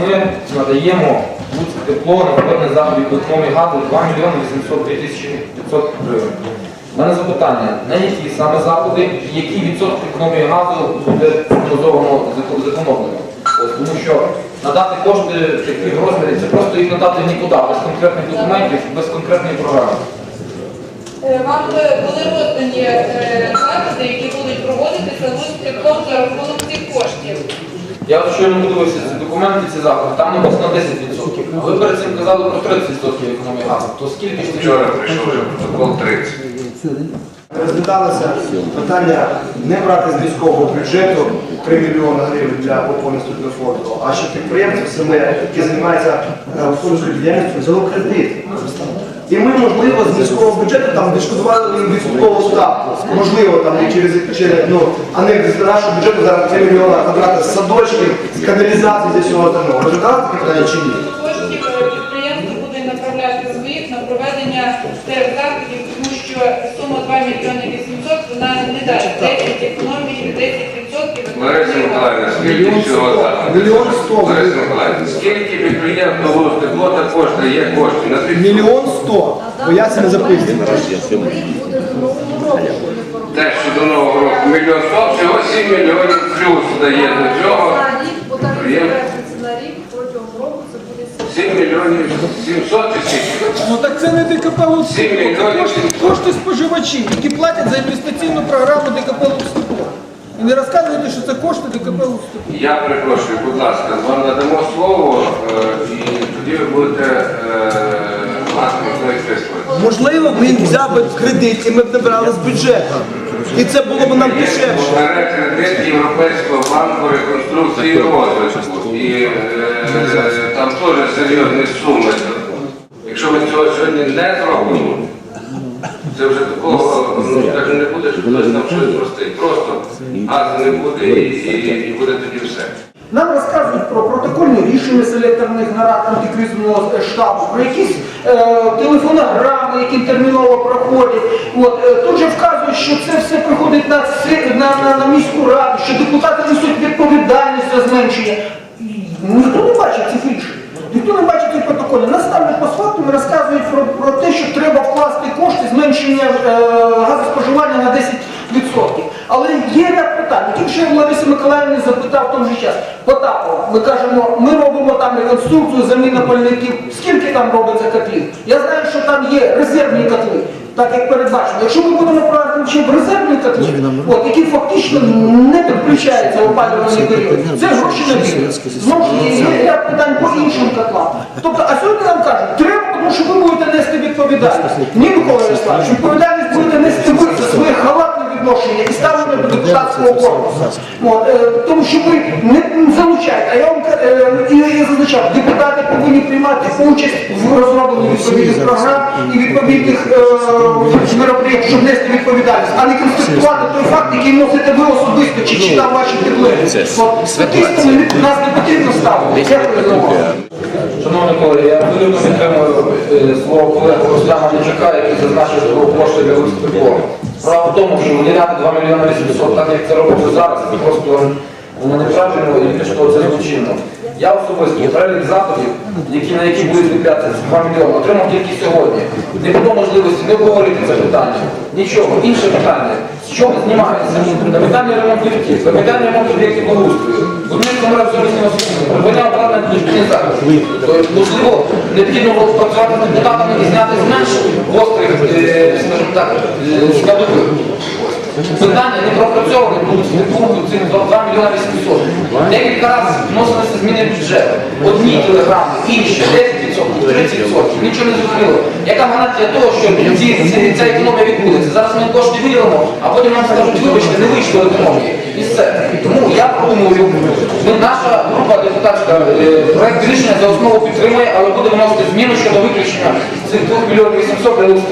ми надаємо Луцьк тепло на заходів по економії газу 2 мільйони 802 тисячі 500 гривень. У мене запитання, на які саме заходи, і який відсоток економії газу буде прогнозовано зекон- зекономлено? Тому що надати кошти таких розмірі, це просто їх надати нікуди, без конкретних документів, без конкретної програми. Е, Вам е, були роздані е, заходи, які будуть проводитися за рахунок цих коштів. Я от щойно подивився ці документи, ці заходи, там написано 10%. А ви перед цим казали про 30% економії газу. То скільки ж Вчора прийшов вже протокол 30. Розглядалося питання не брати з міського бюджету 3 мільйони гривень для поповнення структурного фонду, а щоб підприємство саме, яке займається е, господарською діяльністю, взяло кредит. І ми, можливо, з міського бюджету там відшкодували їм відсоткову ставку. Можливо, там і через, через ну, а не з нашого бюджету зараз 3 мільйони квадратів з садочків, з каналізації з всього остального. Розглядалося таке питання чи ні? Коштів е, підприємство буде направляти своїх на проведення заходів, тому що сума 2 мільйони 800, вона не дасть 10 економії, 10% Лариса Миколаївна, скільки всього заходу? Мільйон сто. Лариса Миколаївна, скільки підприємств було тепло є кошти на тих Мільйон сто. Пояснення не записано. Те, що до Нового року мільйон сто, всього 7 мільйонів плюс дає до цього. на рік протягом року це буде 7 мільйонів 700 чи скільки? Ну так це не ДКП Сім Луцьк, мільйонів. кошти, кошти споживачів, які платять за інвестиційну програму ДКП Луцьк. І не розказуйте, що це кошти ДКП Луцьк. Я перепрошую, будь ласка, вам надамо слово, е, і тоді ви будете е, мати можливість висловити. Можливо, він взяв би кредит і ми б не брали з бюджету. І це було б нам дешевше. Бере кредит Європейського банку реконструкції і розвитку. І е, там теж серйозні суми. Якщо ми цього сьогодні не зробимо, це вже такого ну, так не буде, що хтось нам щось простить. Просто не буде і, буде тоді все. Нам розказують про протокольні рішення селекторних нарад антикризового штабу, про якісь е, телефонограми, які терміново проходять. От, е, тут же вказують, що це все приходить на, на, на, на міську раду, що депутати несуть відповідальність за зменшення. Ніхто не бачить цих рішень. Ніхто не бачить цих протоколів. Нас ставлять по факту розказують про, про те, що треба вкласти кошти зменшення е, газоспоживання на 10%. Але є ряд питань. Тільки що я в Лариси Миколаївни запитав в той же час. Потапов, ми кажемо, ми робимо там реконструкцію, заміна пальників. Скільки там робиться котлів? Я знаю, що там є резервні котли. Так як передбачено, якщо ми будемо працювати в резервні котли, от, які фактично не підключаються в опалювальний період, це гроші на бій. Знову ж є ряд питань по іншим котлам. Тобто, а сьогодні нам кажуть, треба, тому що ви будете нести відповідальність. Ні, Микола Ярославович, відповідальність будете нести ви за своє халатне відношення і до депутатського корпусу. От, е, тому що ви не залучаєте. А я вам е, і я зазначав, депутати повинні приймати участь в розробленні відповідних програм і відповідних е, мероприятий, щоб нести відповідальність, а не констатувати той факт, який носите ви особисто чи читав ваші підлеги. От статистами нас не потрібно ставити. Дякую за увагу. Шановні колеги, я абсолютно підтримую е, свого колегу Руслана Дячака, який зазначив про кошти для виступу. Справа в тому, що виділяти 2 мільйони 800, так як це робиться зараз, це просто неправильно і більш того, це злочинно. Я особисто перелік заходів, які, на які будуть виділятися 2 мільйони, отримав тільки сьогодні. Не було можливості не обговорити це питання. Нічого. Інше питання. З чого знімається? Капітальний ремонт ліфтів, капітальний ремонт об'єктів благоустрою, мережі сьогоднішнього освітлення, прибання обладнання технічних заходів. Тобто, можливо, необхідно було працювати з депутатами і зняти з менш гострих, е, скажімо так, е, складових. Питання не пропрацьоване відбувати цих 2 мільйони 800. Декілька разів вносилися зміни бюджету. бюджет. Одні телеграми, інші 10%, 30%. Нічого не зрозуміло. Яка гарантія того, що ці, ці- ця економія відбудеться? Зараз ми кошти виділимо, а потім нам скажуть, вибачте, не вийшло економії. І все. Тому я думаю, ми, наша група депутатська е, проект рішення за основу підтримує, але буде вносити зміну щодо виключення цих 2 мільйонів 800 для.